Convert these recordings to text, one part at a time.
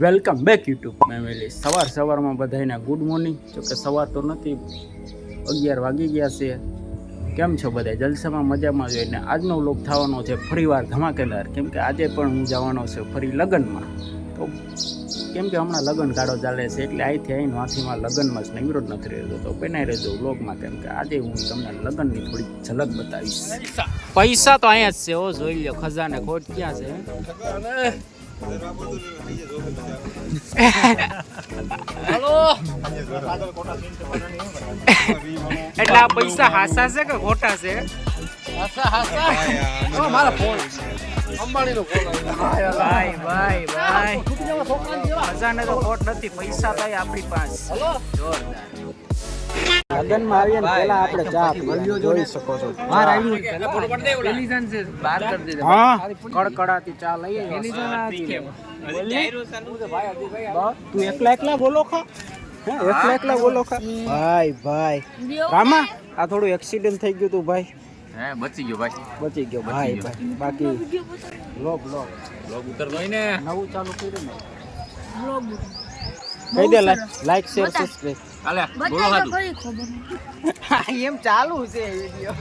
Welcome back YouTube family સવાર સવારમાં બધાને ગુડ મોર્નિંગ જોકે સવાર તો નથી અગિયાર વાગી ગયા છે. કેમ છો બધા? જલસામાં મજામાં જોઈને આજનો લોક થવાનો છે ફરીવાર ધમાકેદાર. કેમ કે આજે પણ હું જવાનો છે ફરી લગ્નમાં. તો કેમ કે હમણાં લગ્ન ગાળો ચાલે છે એટલે અહીંથી આવીને વાંથીમાં લગ્નમાં જ નિવૃત્ત નથી રહેતો. તો બનાવી રહેજો વ્લોગમાં કેમ કે આજે હું તમને લગ્નની થોડી ઝલક બતાવીશ. પૈસા તો અહીંયા જ છે ઓ જોઈ લો ખજાને ખોટ ક્યાં છે? એટલે આ પૈસા હાસા છે કે ખોટા છે? ભાઈ ભાઈ ભાઈ. ખજાને તો ખોટ નથી. પૈસા થાય આપણી પાસે. જોરદાર. લગનમાં આવીએ ને પેલા આપણે ચા જોઈ શકો છો. હા. કડકડાતી ચા લઈએ તું એકલા એકલા બોલો ખા. એકલા એકલા બોલો ખા. ભાઈ ભાઈ. રામા આ થોડું એક્સિડન્ટ થઈ ગયું તું ભાઈ. હે બચી ગયો ભાઈ. બચી ગયો ભાઈ બાકી લોગ લોગ. લોગ ઉતરતો હોય ને. નવું ચાલુ કર્યું ને. કહી દે લાઈક શેર સબસ્ક્રાઇબ હાલે બોલો હાતું એમ ચાલુ છે વિડિયો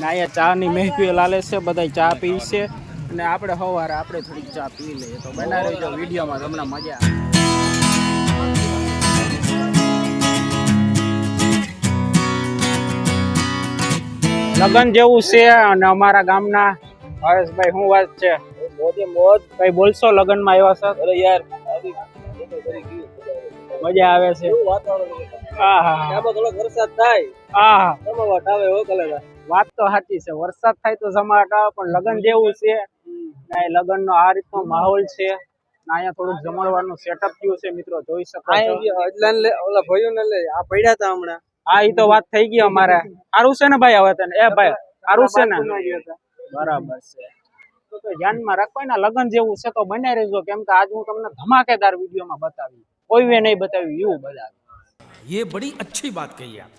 ના અહીંયા ચા ની મહેફિલ હાલે છે બધા ચા પી છે. અને આપણે સવારે આપણે થોડીક ચા પી લઈએ. તો બનાવી જો વિડીયોમાં તમને મજા આવે. લગન જેવું છે અને અમારા ગામના હરેશભાઈ શું વાત છે? મોજે મોજ. કઈ બોલશો લગનમાં આવ્યા સર? અરે યાર મજા આવે છે. વરસાદ થાય. જમાવટ આવે હો કલેજા. વાત તો સાચી છે. વરસાદ થાય તો જમાવટ આવે પણ લગન જેવું છે. લગન નો આ રીતનો માહોલ છે. અહીંયા થોડુંક જમણવાનું સેટઅપ થયું છે. મિત્રો જોઈ શકો છો. ઓલા ભાઈઓ ને લે આ પડ્યા તા હમણાં. હા ઈ તો વાત થઈ ગઈ અમારે સારું છે ને ભાઈ હવે તને એ ભાઈ સારું છે ને બરાબર છે તો તો ધ્યાનમાં રાખવાના લગન જેવું છે તો બને રહેજો કેમ કે આજ હું તમને ધમાકેદાર વિડીયોમાં બતાવી કોઈએ નહીં બતાવ્યું એવું બતાવ્યું ये बड़ी अच्छी बात कही आप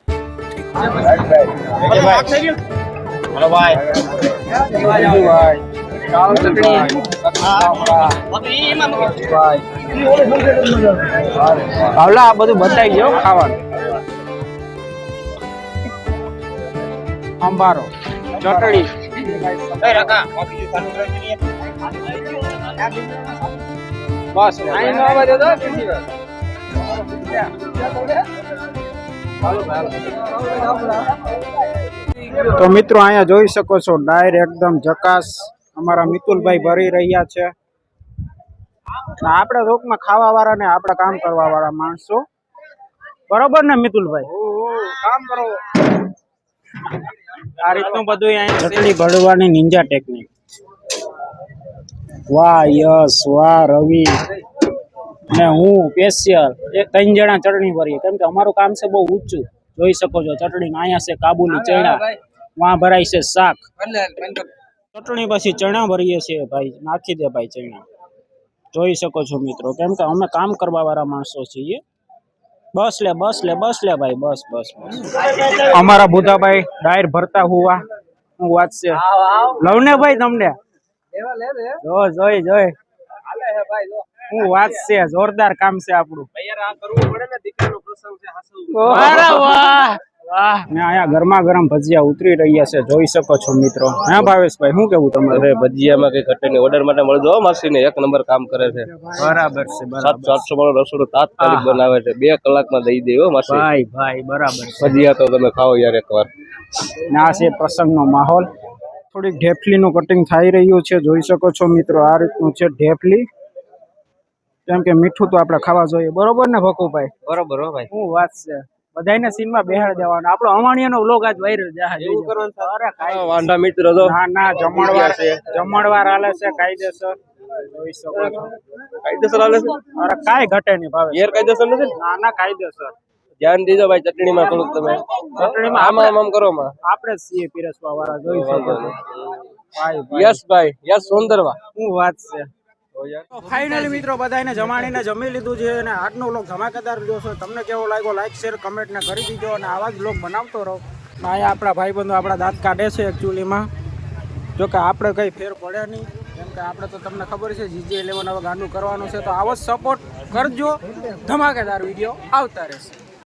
ભાવલા આ બધું બતાવી દો ખાવાનું અંબારો. ચટણી. બસ અહીં નો આવવા દેતો બીજી વાર. તો મિત્રો અહીંયા જોઈ શકો છો ડાયર એકદમ જકાસ. અમારા મિતુલભાઈ ભરી રહ્યા છે. આપણા આપણે રોકમાં ખાવા વાળા ને આપણે કામ કરવા વાળા માણસો. બરોબર ને મિતુલભાઈ? કામ કરો. આ રીતનું બધું ચટણી ભરવાની નિંજા ટેકનિક વાહ યસ વાહ રવિ. ને હું સ્પેશિયલ ત્રણ જણા ચટણી ભરીએ. કેમ કે અમારું કામ છે બહુ ઊંચું. જોઈ શકો છો ચટણી અહીંયા છે કાબુલી ચણા. વાં ભરાય છે શાક. ચટણી પછી ચણા ભરીએ છીએ ભાઈ. નાખી દે ભાઈ ચણા. જોઈ શકો છો મિત્રો કેમ કે અમે કામ કરવા વાળા માણસો છીએ. બસ લે બસ લે બસ લે ભાઈ બસ બસ અમારા બુધાભાઈ ડાયર ભરતા હુવા. હું વાત છે. લવ ને ભાઈ તમને? જો જોઈ જોઈ. હે વાત છે જોરદાર કામ છે આપણું. યાર આ કરવું પડે ને દીકરાનો પ્રસંગ છે વાહ. ને અહીંયા ગરમા ગરમ ભજીયા ઉતરી રહ્યા છે. જોઈ શકો છો મિત્રો. હા ભાવેશભાઈ શું કેવું તમારે? અરે ભજીયામાં કઈ ઘટે નહીં. ઓર્ડર માટે મળજો માસીને. એક નંબર કામ કરે છે. બરાબર છે બરાબર સાતસો આઠસો વાળો રસોડું તાત્કાલિક બનાવે છે. બે કલાકમાં દઈ દેવો હો માસી. ભાઈ ભાઈ બરાબર ભજીયા તો તમે ખાઓ યાર એકવાર. ને આ છે પ્રસંગનો માહોલ. થોડીક ઢેફલીનું કટિંગ થઈ રહ્યું છે. જોઈ શકો છો મિત્રો આ રીતનું છે ઢેફલી. કેમ કે મીઠું તો આપણે ખાવા જોઈએ. બરોબર ને ભકુભાઈ બરોબર હો ભાઈ. શું વાત છે? બધાને સીનમાં બેહાડ દેવાનો. આપણો અમાણીયાનો વ્લોગ આજ વાયરલ એવું અરે વાંઢા મિત્ર તો. ના ના જમણવાર છે. જમણવાર હાલે છે કાયદેસર. જોઈ શકો છો. કાયદેસર હાલે છે? અરે કાંઈ ઘટે નહીં ભાવે. ગેરકાયદેસર નથી ને? ના કાયદેસર. ધ્યાન દીજો ભાઈ ચટણીમાં થોડુંક તમે. ચટણીમાં આમાં આમ આમ કરો માં આપણે જ પીરસવા વાળા જોઈ શકો છો. ભાઈ ભાઈ. યસ ભાઈ યસ સુંદરવા. શું વાત છે? ફાઇનલી મિત્રો બધાને જમાડીને જમી લીધું છે અને આજનો લોક ધમાકેદાર જોશો તમને કેવો લાગ્યો લાઈક શેર કમેન્ટ ને કરી દીજો અને આવા જ લોક બનાવતો રહો. અહીંયા આપણા ભાઈબંધો આપણા દાંત કાઢે છે એકચ્યુઅલીમાં જો કે આપણે કંઈ ફેર પડે નહીં. કેમ કે આપણે તો તમને ખબર છે જીજે ઇલેવન હવે ગાંડું કરવાનું છે. તો આવો સપોર્ટ કરજો. ધમાકેદાર વીડિયો આવતા રહેશે.